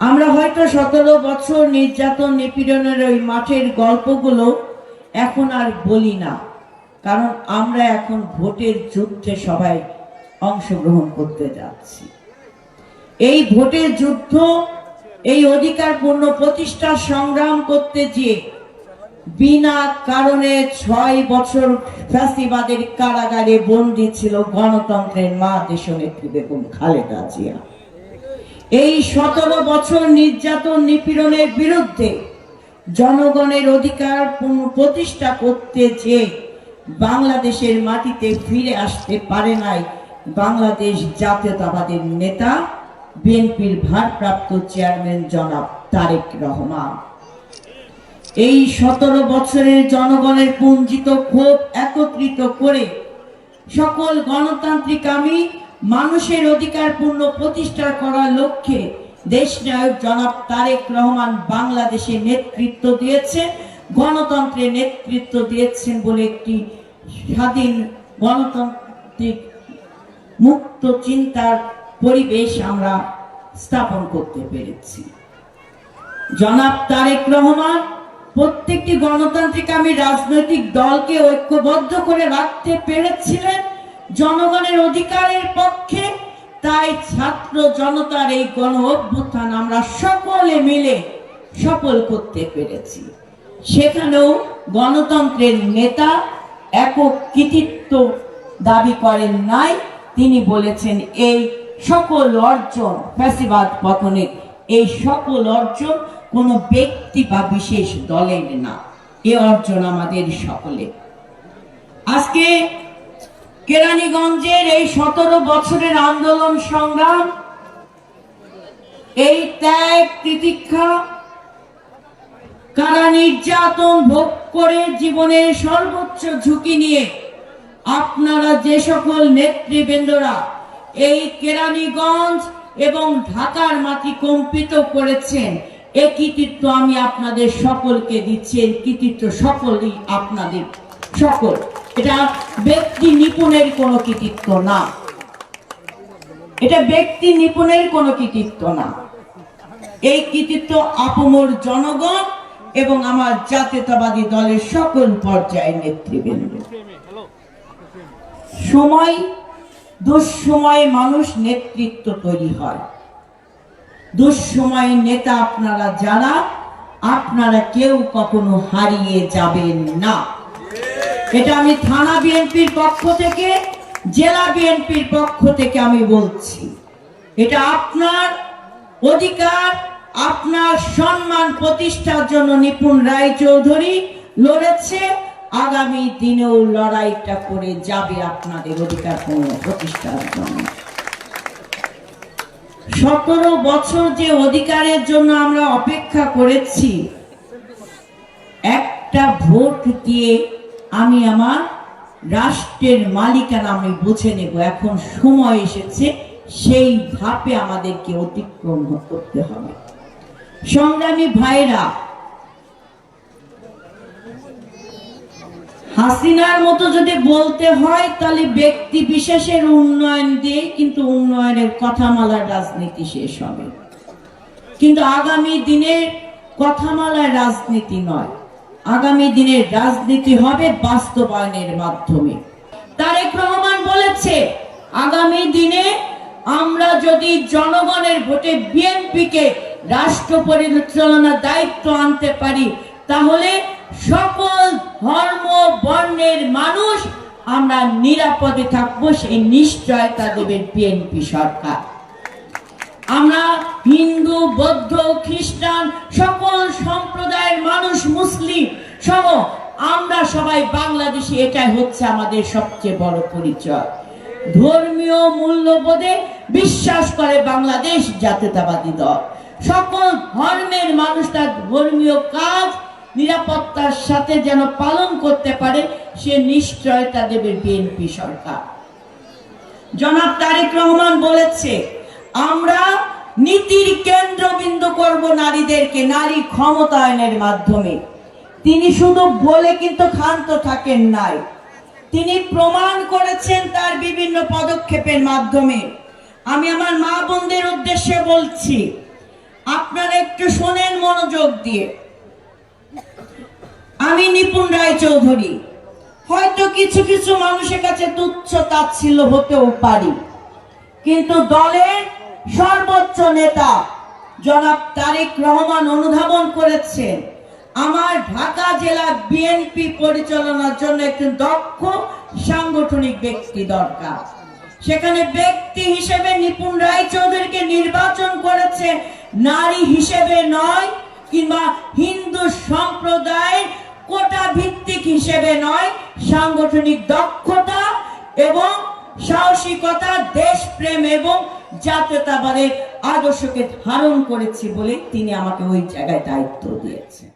আমরা হয়তো সতেরো বছর নির্যাতন নিপীড়নের ওই মাঠের গল্পগুলো এখন আর বলি না, কারণ আমরা এখন ভোটের যুদ্ধে সবাই অংশগ্রহণ করতে যাচ্ছি। এই ভোটের যুদ্ধ, এই অধিকার পূর্ণ প্রতিষ্ঠা সংগ্রাম করতে গিয়ে বিনা কারণে ছয় বছর ফ্যাসিবাদের কারাগারে বন্দী ছিল গণতন্ত্রের মা দেশ দেশনেত্রী বেগম খালেদা জিয়া। এই সতেরো বছর নির্যাতন নিপীড়নের বিরুদ্ধে জনগণের অধিকার প্রতিষ্ঠা করতে যে বাংলাদেশের মাটিতে ফিরে আসতে পারে নাই বাংলাদেশ জাতীয়তাবাদের নেতা, বিএনপির ভারপ্রাপ্ত চেয়ারম্যান জনাব তারেক রহমান। এই সতেরো বছরের জনগণের পুঞ্জিত ক্ষোভ একত্রিত করে সকল গণতান্ত্রিক আমি মানুষের অধিকার পূর্ণ প্রতিষ্ঠা করার লক্ষ্যে দেশ নায়ক জনাব তারেক রহমান বাংলাদেশে নেতৃত্ব দিয়েছে, গণতন্ত্রে নেতৃত্ব দিয়েছেন বলে একটি স্বাধীন গণতান্ত্রিক মুক্ত চিন্তার পরিবেশ আমরা স্থাপন করতে পেরেছি। জনাব তারেক রহমান, প্রত্যেকটি গণতান্ত্রিক আমি রাজনৈতিক দলকে ঐক্যবদ্ধ করে রাখতে পেরেছিলেন। জনগণের অধিকারের পক্ষে, তাই ছাত্র জনতার এই গণ অভ্যুত্থান আমরা সকলে মিলে সফল করতে পেরেছি। সেখানেও গণতন্ত্রের নেতা একক কৃতিত্ব দাবি করেন নাই। তিনি বলেছেন, এই সকল অর্জন, ফ্যাসিবাদ পতনে এই সকল অর্জন কোনো ব্যক্তি বা বিশেষ দলের না। এ অর্জন আমাদের সকলে আজকে কেরানীগঞ্জের এই সতেরো বছরের আন্দোলন সংগ্রাম, এই ত্যাগ তিতিক্ষা, কারা নির্যাতন ভোগ করে জীবনের সর্বোচ্চ ঝুঁকি নিয়ে আপনারা যে সকল নেতৃবৃন্দরা এই কেরানীগঞ্জ এবং ঢাকার মাটি কম্পিত করেছেন, এ কৃতিত্ব আমি আপনাদের সকলকে দিচ্ছি এই কৃতিত্ব সকলই আপনাদের সকল। এটা ব্যক্তি নিপুণের কোনো কৃতিত্ব না। এটা ব্যক্তি নিপুণের কোনো কৃতিত্ব না। এই কৃতিত্ব আপমর জনগণ এবং আমার জাতীয়তাবাদী দলের সকল পর্যায়ের নেতৃবৃন্দ। সময়, দুঃসময়ে মানুষ নেতৃত্ব তৈরি হয়। দুঃসময় নেতা আপনারা যারা আপনারা কেউ কখনো হারিয়ে যাবেন না। এটা আমি থানা বিএনপির পক্ষ থেকে, জেলা বিএনপির পক্ষ থেকে আমি বলছি। এটা আপনার অধিকার, আপনার সম্মান প্রতিষ্ঠার জন্য নিপুণ রায় চৌধুরী লড়েছে। আগামী দিনেও লড়াইটা করে যাবে আপনাদের অধিকার প্রতিষ্ঠার জন্য। সতেরো বছর যে অধিকারের জন্য আমরা অপেক্ষা করেছি, একটা ভোট দিয়ে আমি আমার রাষ্ট্রের মালিকানা আমি বুঝে নেব। এখন সময় এসেছে, সেই ধাপে আমাদেরকে অতিক্রম করতে হবে। সংগ্রামী ভাইরা, হাসিনার মতো যদি বলতে হয়, তাহলে ব্যক্তি বিশেষের উন্নয়ন দিয়ে কিন্তু উন্নয়নের কথামালার রাজনীতি শেষ হবে। কিন্তু আগামী দিনের কথামালার রাজনীতি নয়। আগামী দিনের রাজনীতি হবে বাস্তবায়নের মাধ্যমে। তারেক রহমান বলেছে, আগামী দিনে আমরা যদি জনগণের ভোটে বিএনপিকে রাষ্ট্র পরিচালনার দায়িত্ব আনতে পারি, তাহলে সকল ধর্ম, বর্ণের মানুষ আমরা নিরাপদে থাকব, সেই নিশ্চয়তা দেবেন বিএনপি সরকার। আমরা হিন্দু, বৌদ্ধ, খ্রিস্টান, সকল সম্প্রদায়ের মানুষ মুসলিম, সহ আমরা সবাই বাংলাদেশি, এটাই হচ্ছে আমাদের সবচেয়ে বড় পরিচয়। ধর্মীয় মূল্যবোধে বিশ্বাস করে বাংলাদেশ জাতীয়তাবাদী দল। সকল ধর্মের মানুষ তার ধর্মীয় কাজ, নিরাপত্তার সাথে যেন পালন করতে পারে, সে নিশ্চয়তা দেবে বিএনপি সরকার। জনাব তারেক রহমান বলেছে আমরা নীতির কেন্দ্রবিন্দু করব নারীদেরকে, নারী ক্ষমতায়নের মাধ্যমে। তিনি শুধু বলে কিন্তু ক্ষান্ত থাকেন নাই। তিনি প্রমাণ করেছেন তার বিভিন্ন পদক্ষেপের মাধ্যমে। আমি আমার মা বোনদের উদ্দেশ্যে বলছি, আপনারা একটু শোনেন মনোযোগ দিয়ে। আমি নিপুণ রায় চৌধুরী হয়তো কিছু কিছু মানুষের কাছে তুচ্ছ তাচ্ছিল্য হতেও পারি। কিন্তু দলের সর্বোচ্চ নেতা জনাব তারেক রহমান অনুধাবন করেছেন আমার ঢাকা জেলা বিএনপি পরিচালনার জন্য একটি দক্ষ সাংগঠনিক ব্যক্তি দরকার। সেখানে ব্যক্তি হিসেবে নিপুণ রায় চৌধুরীকে নির্বাচন করেছে, নারী হিসেবে নয়, কিংবা হিন্দু সম্প্রদায়ের কোটা ভিত্তিক হিসেবে নয়, সাংগঠনিক দক্ষতা এবং সাহসিকতা, দেশপ্রেম এবং জাতীয়তাবাদের আদর্শকে ধারণ করেছি বলে তিনি আমাকে ওই জায়গায় দায়িত্ব দিয়েছেন।